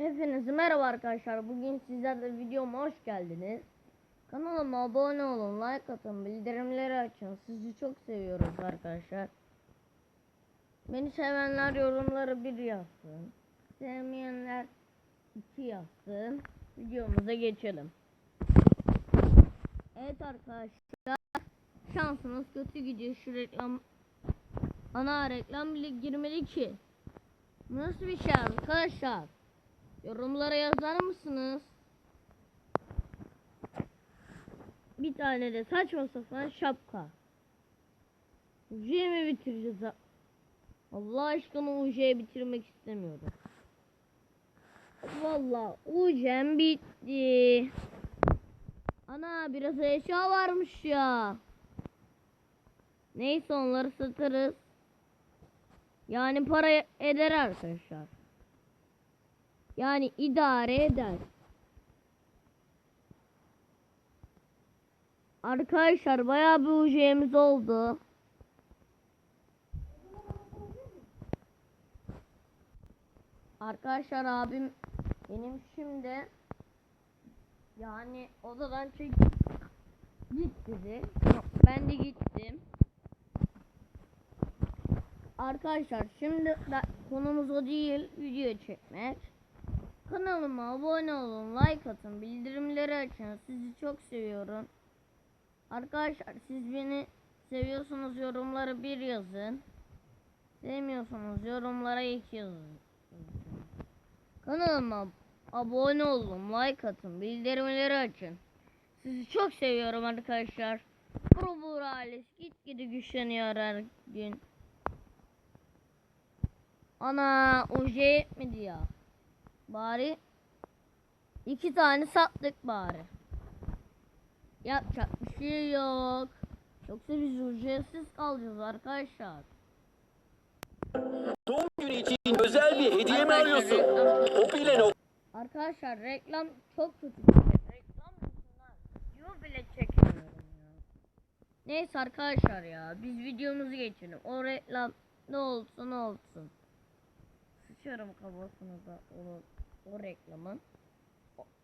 Hepinize merhaba arkadaşlar. Bugün sizlerle videoma hoş geldiniz. Kanalıma abone olun, like atın, bildirimleri açın. Sizi çok seviyoruz arkadaşlar. Beni sevenler yorumları bir yazsın. Sevmeyenler iki yazsın. Videomuza geçelim. Evet arkadaşlar. Şansınız kötü gidiyor şu reklam. Ana reklam bile girmedi ki. Nasıl bir şey arkadaşlar? Yorumlara yazar mısınız? Bir tane de saçma sapan şapka. Ucu'yu mi bitireceğiz? Allah aşkına Ucu'yu bitirmek istemiyorum. Vallahi Ucu'm bitti. Ana biraz eşya varmış ya. Neyse onları satarız. Yani para eder arkadaşlar. Yani idare eder. Arkadaşlar bayağı bir UC'miz oldu. Arkadaşlar abim benim şimdi yani odadan çek git dedi. Ben de gittim. Arkadaşlar şimdi konumuz o değil video çekmek. Kanalıma abone olun, like atın, bildirimleri açın. Sizi çok seviyorum. Arkadaşlar siz beni seviyorsunuz yorumlara bir yazın. Sevmiyorsanız yorumlara iki yazın. Kanalıma abone olun, like atın, bildirimleri açın. Sizi çok seviyorum arkadaşlar. Pro ailesi gitgide güçleniyor her gün. Ana oje yetmedi ya. Bari iki tane sattık bari. Yapacak bir şey yok. Yoksa biz ücretsiz kalacağız arkadaşlar. Doğum günü için özel bir hediye mi arıyorsun? Opile no Arkadaşlar reklam çok kötü şey. Reklam yüzünden video bile çekemiyorum ya. Neyse arkadaşlar ya biz videomuzu geçelim. O reklam ne olsun ne olsun. Sıçarım kafasına da o, reklamın.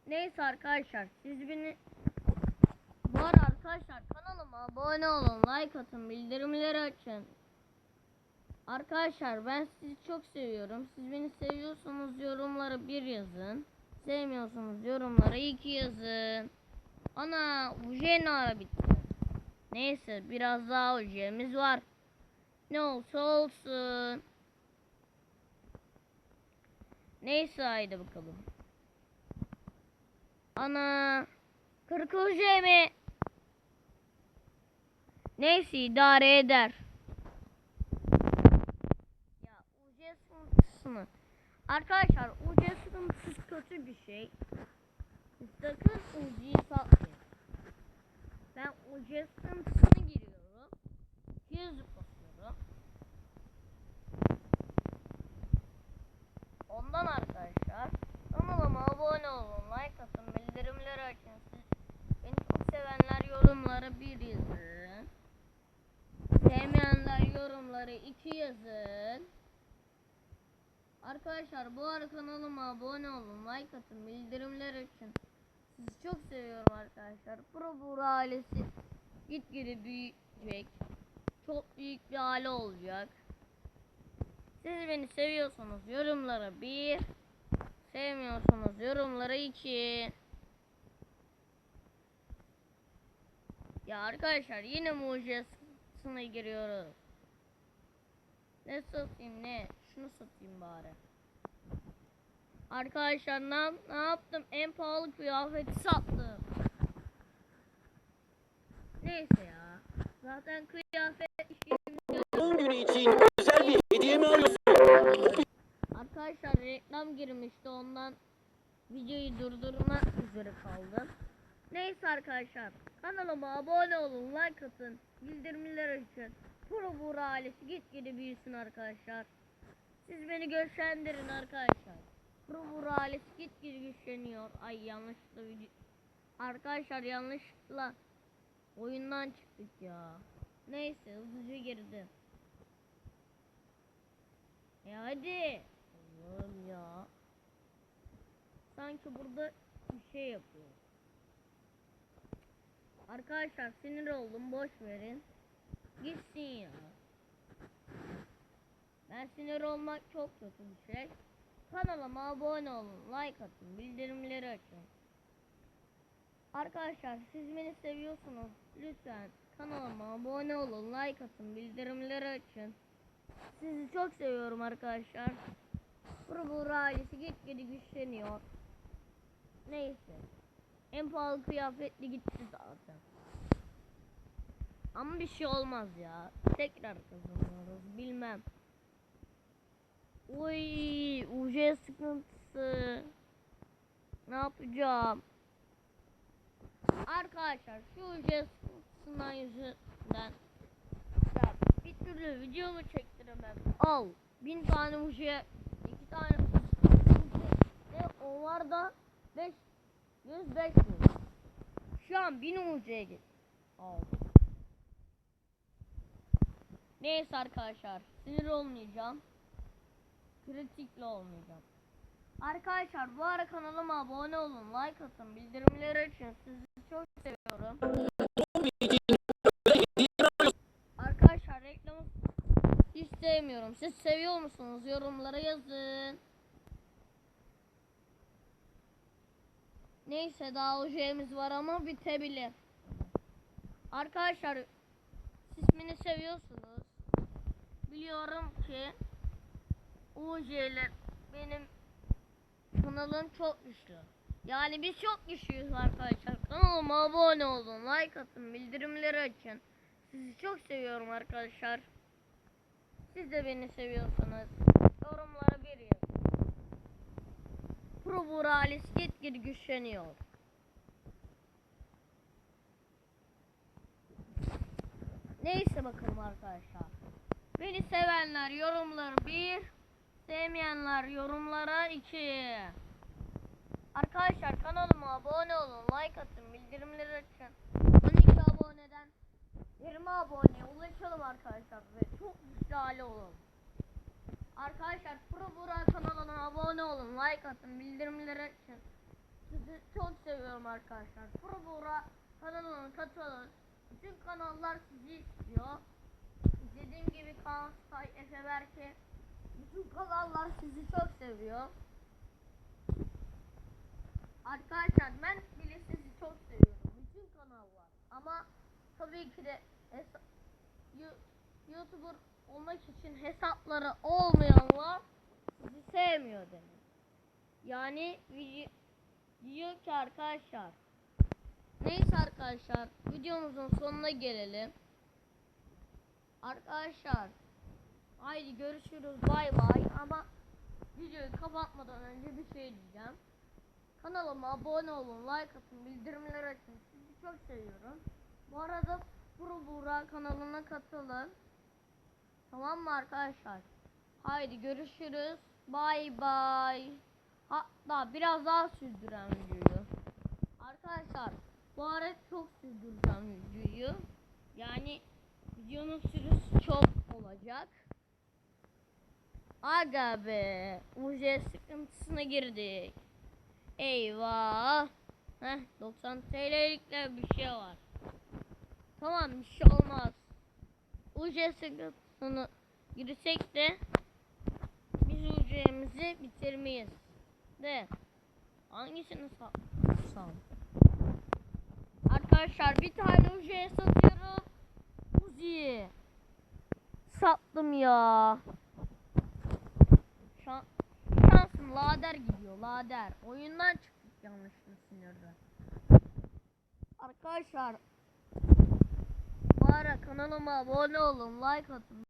Neyse arkadaşlar siz beni bu arada arkadaşlar kanalıma abone olun, like atın, bildirimleri açın. Arkadaşlar ben sizi çok seviyorum. Siz beni seviyorsanız yorumlara bir yazın. Sevmiyorsanız yorumlara iki yazın. Ana ne ara bitti? Neyse biraz daha ujemiz var. Ne olsa olsun. Neyse haydi bakalım. Ana 40 uje mi? Neyse idare eder. Ya UC sıkıntısı mı? Arkadaşlar UC sıkıntısı kötü bir şey. Sakın UC'yi satmayın. Ben UC sıkıntısını giriyorum. 200 basıyorum. Ondan arkadaşlar kanalıma abone olun, like atın, bildirimleri açın. Siz beni çok sevenler yorumlara bir yazın. Sevmeyenler yorumları iki yazın. Arkadaşlar bu ara kanalıma abone olun, like atın, bildirimler açın. Sizi çok seviyorum arkadaşlar. Pro Bura ailesi gitgide büyüyecek. Çok büyük bir aile olacak. Siz beni seviyorsanız yorumlara bir, sevmiyorsanız yorumlara iki. Ya arkadaşlar yine mucize sınıfına giriyoruz. Ne satayım ne? Şunu satayım bari. Arkadaşlar ne, ne yaptım? En pahalı kıyafeti sattım. Neyse ya. Zaten kıyafet Doğum günü için özel bir hediye mi arıyorsun? Arkadaşlar reklam girmişti ondan videoyu durdurmak üzere kaldım. Neyse arkadaşlar kanalıma abone olun, like atın, bildirimler açın. Pro Bura ailesi gitgide büyüsün arkadaşlar. Siz beni güçlendirin arkadaşlar. Pro Bura ailesi gitgide güçleniyor. Ay yanlışlıkla video... Arkadaşlar yanlışlıkla oyundan çıktık ya. Neyse hızlıca girdim. E hadi. Allah'ım ya. sanki burada bir şey yapıyor. Arkadaşlar sinir oldum boş verin. Gitsin ya. Ben sinir olmak çok kötü bir şey. Kanalıma abone olun, like atın, bildirimleri açın. Arkadaşlar siz beni seviyorsunuz. Lütfen kanalıma abone olun, like atın, bildirimleri açın. Sizi çok seviyorum arkadaşlar. Grubur ailesi gitgide güçleniyor. Neyse. En pahalı kıyafetli gitti zaten. Ama bir şey olmaz ya. Tekrar kazanıyoruz. Bilmem. Uy, UC sıkıntısı. Ne yapacağım? Arkadaşlar şu UC sıkıntısından yüzünden ya bir türlü video mu çektiremem. Al. Bin tane UC, iki tane ve onlar da 5 105 Şu an 1000 UC'ye git. Aldım. Neyse arkadaşlar sinir olmayacağım. Kritikli olmayacağım. Arkadaşlar bu ara kanalıma abone olun, like atın, bildirimleri açın. Sizi çok seviyorum. Arkadaşlar reklamı hiç sevmiyorum. Siz seviyor musunuz? Yorumlara yazın. Neyse daha ojemiz var ama bitebilir. Arkadaşlar siz beni seviyorsunuz. Biliyorum ki UJ'ler benim kanalım çok güçlü. Yani biz çok güçlüyüz arkadaşlar. Kanalıma abone olun, like atın, bildirimleri açın. Sizi çok seviyorum arkadaşlar. Siz de beni seviyorsanız yorumlara bir yazın. Pro Buğra ailesi gitgide güçleniyor. Neyse bakalım arkadaşlar. Beni sevenler yorumları bir, sevmeyenler yorumlara iki. Arkadaşlar kanalıma abone olun, like atın, bildirimleri açın. 12 aboneden 20 aboneye ulaşalım arkadaşlar ve çok güçlü hale olun. Arkadaşlar Pro Burak kanalına abone olun, like atın, bildirimleri açın. Sizi çok seviyorum arkadaşlar. Pro Burak kanalına katılın. Bütün kanallar sizi istiyor. Dediğim gibi Kaan Sky, Efe Berke bütün kanallar sizi çok seviyor. Arkadaşlar ben bile sizi çok seviyorum. Bütün kanallar. Ama tabii ki de YouTuber olmak için hesapları olmayanlar sizi sevmiyor demek. Yani diyor ki arkadaşlar. Neyse arkadaşlar videomuzun sonuna gelelim. Arkadaşlar haydi görüşürüz bay bay ama videoyu kapatmadan önce bir şey diyeceğim. Kanalıma abone olun, like atın, bildirimleri açın. Sizi çok seviyorum. Bu arada Pro Buğra kanalına katılın. Tamam mı arkadaşlar? Haydi görüşürüz. Bay bay. Hatta biraz daha sürdüren videoyu. Arkadaşlar bu ara çok sürdüreceğim videoyu. Yani videonun süresi çok olacak. Aga be. UC sıkıntısına girdik. Eyvah. Heh 90 TL'lik de bir şey var. Tamam bir şey olmaz. UC sıkıntısını girsek de biz UC'mizi bitirmeyiz. De hangisini sal? Arkadaşlar bir tane UC satıyorum. Uzi. Sattım ya. Şansım lader gidiyor lader. Oyundan çıktık yanlışlıkla sinirden. Arkadaşlar bu ara kanalıma abone olun, like atın.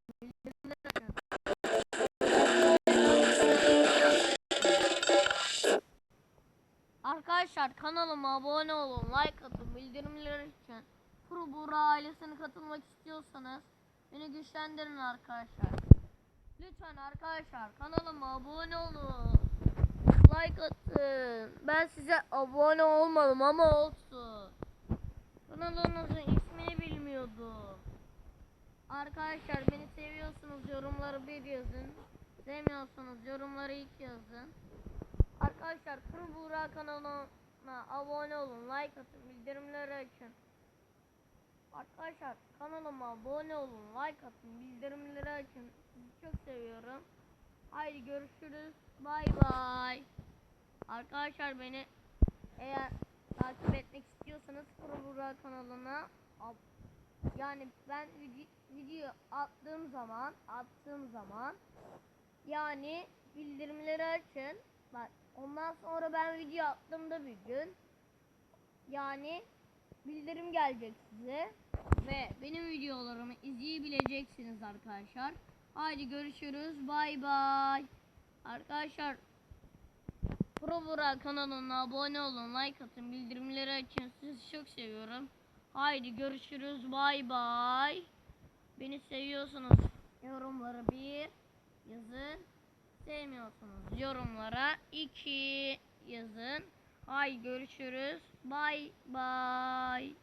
Arkadaşlar kanalıma abone olun, like atın, bildirimleri açın. Kuru Buğra ailesine katılmak istiyorsanız beni güçlendirin arkadaşlar. Lütfen arkadaşlar kanalıma abone olun. Like atın. Ben size abone olmadım ama olsun. Kanalınızın ismini bilmiyordum. Arkadaşlar beni seviyorsunuz yorumları bir yazın. Sevmiyorsanız yorumları iki yazın. Arkadaşlar Kuru Buğra kanalına abone olun, like atın, bildirimleri açın. Arkadaşlar kanalıma abone olun, like atın, bildirimleri açın. Sizi çok seviyorum. Haydi görüşürüz. Bay bay. Arkadaşlar beni eğer takip etmek istiyorsanız Kuru Buğra kanalına yani ben vide- video attığım zaman attığım zaman yani bildirimleri açın. Bak ondan sonra ben video attığımda bir gün yani bildirim gelecek size ve benim videolarımı izleyebileceksiniz arkadaşlar. Haydi görüşürüz. Bay bay. Arkadaşlar Pro Burak kanalına abone olun, like atın, bildirimleri açın. Sizi çok seviyorum. Haydi görüşürüz. Bay bay. Beni seviyorsunuz. Yorumlara bir yazın. Sevmiyorsunuz. Yorumlara iki yazın. Haydi görüşürüz. Bay bay.